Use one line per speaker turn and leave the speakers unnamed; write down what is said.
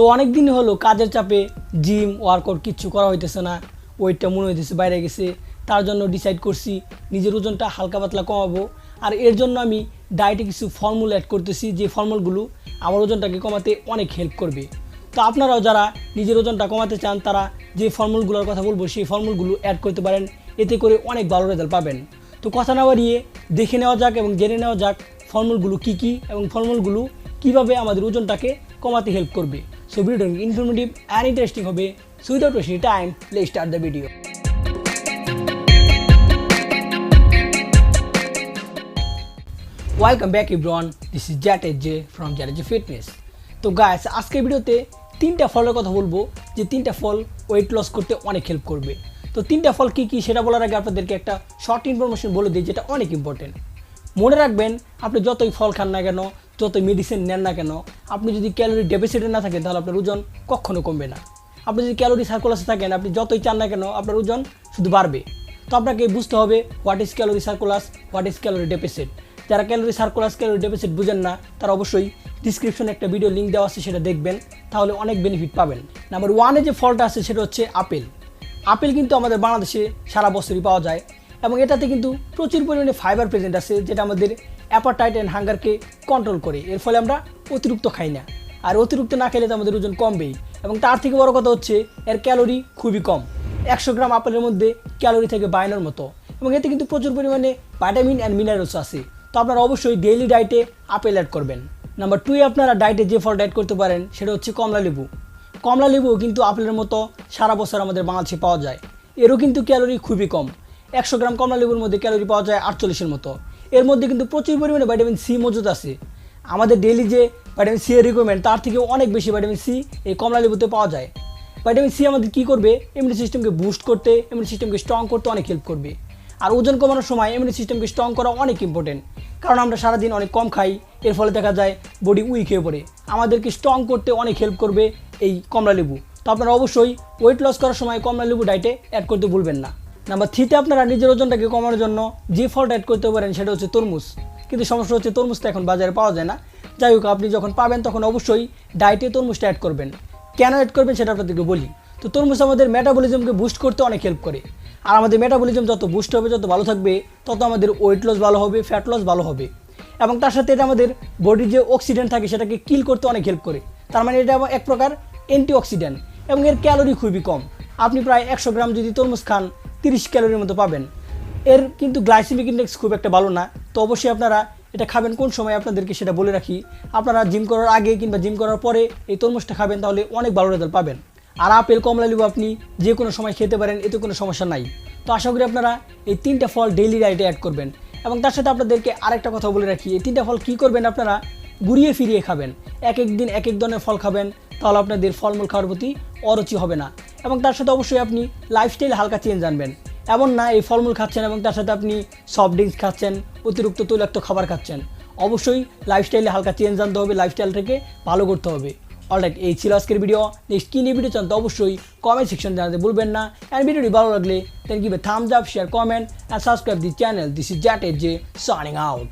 তো অনেক দিন হলো কাজের চাপে জিম ওয়ার্কআউট কিচ্ছু করা হইতেছে না। ওয়েটটা মনে হইতেছে বাইরে গেছে। তার জন্য ডিসাইড করছি নিজের ওজনটা হালকা পাতলা কমাবো। আর এর জন্য আমি ডায়েটে কিছু ফর্মুলা অ্যাড করতেছি, যে ফর্মুলগুলো আমার ওজনটাকে কমাতে অনেক হেল্প করবে। তো আপনারাও যারা নিজের ওজনটা কমাতে চান, তারা যে ফর্মুলগুলোর কথা বলব, সেই ফর্মুলগুলো অ্যাড করতে পারেন। এতে করে অনেক ভালো রেজাল্ট পাবেন। তো কথা না বাড়িয়ে দেখে নেওয়া যাক এবং জেনে নেওয়া যাক ফর্মুলগুলো কী কী এবং ফর্মুলগুলো কীভাবে আমাদের ওজনটাকে কমাতে হেল্প করবে। সো ভিডিওটা ইনফরমেটিভ অ্যান্ড ইন্টারেস্টিং হবে সো উইদাউট ওয়েস্টিং টাইম লে start the video welcome back everyone this is জ্যাটেজ জে ফ্রম জ্যাটেজ ফিটনেস তো গাইস আজকের ভিডিওতে তিনটা ফলের কথা বলব, যে তিনটা ফল ওয়েট লস করতে অনেক হেল্প করবে। তো তিনটা ফল কী কী সেটা বলার আগে আপনাদেরকে একটা শর্ট ইনফরমেশন বলে দিই, যেটা অনেক ইম্পর্টেন্ট মনে রাখবেন, আপনি যতই ফল খান না কেন যতই মেডিসিন নেন না কেন, আপনি যদি ক্যালোরি ডেফিসিটে না থাকেন, তাহলে আপনার ওজন কখনো কমবে না। আপনি যদি ক্যালোরি সার্কুলাসে থাকেন, আপনি যতই চান না কেন, আপনার ওজন শুধু বাড়বে। তো আপনাকে বুঝতে হবে what is calorie surplus what is calorie deficit যারা ক্যালোরি সার্কুলাস ক্যালোরি ডেফিসিট বুঝেন না, তারা অবশ্যই ডিসক্রিপশনে একটা ভিডিও লিঙ্ক দেওয়া আছে, সেটা দেখবেন, তাহলে অনেক বেনিফিট পাবেন। নাম্বার ওয়ানে যে ফলটা আছে, সেটা হচ্ছে আপেল। আপেল কিন্তু আমাদের বাংলাদেশে সারা বছরই পাওয়া যায়। এবং এটাতে কিন্তু প্রচুর পরিমাণে ফাইবার প্রেজেন্ট আছে, যেটা আমাদের অ্যাপাটাইট অ্যান্ড হাঙ্গারকে কন্ট্রোল করে। এর ফলে আমরা অতিরিক্ত খাই না। আর অতিরিক্ত না খেলে তো আমাদের ওজন কমবেই। এবং তার থেকে বড় কথা হচ্ছে, এর ক্যালোরি খুবই কম। একশো গ্রাম আপেলের মধ্যে ক্যালোরি থেকে বায়নার মতো। এবং এতে কিন্তু প্রচুর পরিমাণে ভাইটামিন অ্যান্ড মিনারেলস আছে। তো আপনারা অবশ্যই ডেইলি ডায়েটে আপেল অ্যাড করবেন। নাম্বার টুয়ে আপনারা ডায়েটে যে ফল অ্যাড করতে পারেন, সেটা হচ্ছে কমলা লেবু। কমলা লেবু কিন্তু আপেলের মতো সারা বছর আমাদের বাংলাদেশে পাওয়া যায়। এরও কিন্তু ক্যালোরি খুবই কম। একশো গ্রাম কমলা লেবুর মধ্যে ক্যালোরি পাওয়া যায় আটচল্লিশের মতো। এর মধ্যে কিন্তু প্রচুর পরিমাণে ভাইটামিন সি মজুদ আছে। আমাদের ডেইলি যে ভাইটামিন সি এর রিকোয়ারমেন্ট তার থেকেও অনেক বেশি ভাইটামিন সি এই কমলা লেবুতে পাওয়া যায়। ভাইটামিন সি আমাদের কী করবে? ইমিউনি সিস্টেমকে বুস্ট করতে ইমিউনি সিস্টেমকে স্ট্রং করতে অনেক হেল্প করবে। আর ওজন কমানোর সময় ইমিউনি সিস্টেমকে স্ট্রং করা অনেক ইম্পর্টেন্ট কারণ আমরা সারাদিন অনেক কম খাই, এর ফলে দেখা যায় বডি উইক হয়ে পড়ে। আমাদেরকে স্ট্রং করতে অনেক হেল্প করবে এই কমলা লেবু। তো আপনারা অবশ্যই ওয়েট লস করার সময় কমলা লেবু ডায়েটে অ্যাড করতে ভুলবেন না। নাম্বার থ্রিতে আপনারা নিজের ওজনটাকে কমানোর জন্য যে ফলটা অ্যাড করতে পারেন সেটা হচ্ছে তরমুজ। কিন্তু সমস্যা হচ্ছে তরমুজটা এখন বাজারে পাওয়া যায় না। যাই হোক, আপনি যখন পাবেন তখন অবশ্যই ডায়েটে তরমুজটা অ্যাড করবেন। কেন অ্যাড করবেন সেটা আপনাদেরকে বলি। তো তরমুজ আমাদের মেটাবলিজমকে বুস্ট করতে অনেক হেল্প করে। আর আমাদের মেটাবলিজম যত বুস্ট হবে, যত ভালো থাকবে, তত আমাদের ওয়েট লস ভালো হবে ফ্যাট লস ভালো হবে। এবং তার সাথে এটা আমাদের বডির যে অক্সিডেন্ট থাকে, সেটাকে কিল করতে অনেক হেল্প করে। তার মানে এটা এক প্রকার অ্যান্টি অক্সিডেন্ট এবং এর ক্যালোরি খুবই কম। আপনি প্রায় একশো গ্রাম যদি তরমুজ খান তিরিশ ক্যালোরির মতো পাবেন। এর কিন্তু গ্লাইসেমিক ইন্ডেক্স খুব একটা ভালো না। তো অবশ্যই আপনারা এটা খাবেন কোন সময় আপনাদেরকে সেটা বলে রাখি। আপনারা জিম করার আগে কিংবা জিম করার পরে এই তরমুজটা খাবেন, তাহলে অনেক ভালো রেজাল্ট পাবেন। আর আপেল, কমলা লেবু আপনি যে কোনো সময় খেতে পারেন, এতে কোনো সমস্যা নাই। তো আশা করি আপনারা এই তিনটা ফল ডেইলি ডায়েটে অ্যাড করবেন। এবং তার সাথে আপনাদেরকে আরেকটা কথা বলে রাখি, এই তিনটা ফল কী করবেন আপনারা? ঘুরিয়ে ফিরিয়ে খাবেন। এক এক দিন এক এক ধরনের ফল খাবেন, তাহলে আপনাদের ফলমূল খাওয়ার প্রতি অরুচি হবে না। এবং তার সাথে অবশ্যই আপনি লাইফস্টাইল হালকা চেঞ্জ আনবেন। এমন না এই ফলমূল খাচ্ছেন এবং তার সাথে আপনি সফট ড্রিঙ্কস খাচ্ছেন, অতিরিক্ত তৈলাক্ত খাবার খাচ্ছেন। অবশ্যই লাইফস্টাইলে হালকা চেঞ্জ আনতে হবে লাইফস্টাইলটাকে ভালো করতে হবে। অলরাইট এই ছিল আজকের ভিডিও নেক্সট কী নিয়ে ভিডিও চান তো অবশ্যই কমেন্ট সেকশন জানাতে ভুলবেন না। অ্যান্ড ভিডিওটি ভালো লাগলে then a thumbs up share comment and subscribe the channel this is জ্যাট এর জে সাইনিং আউট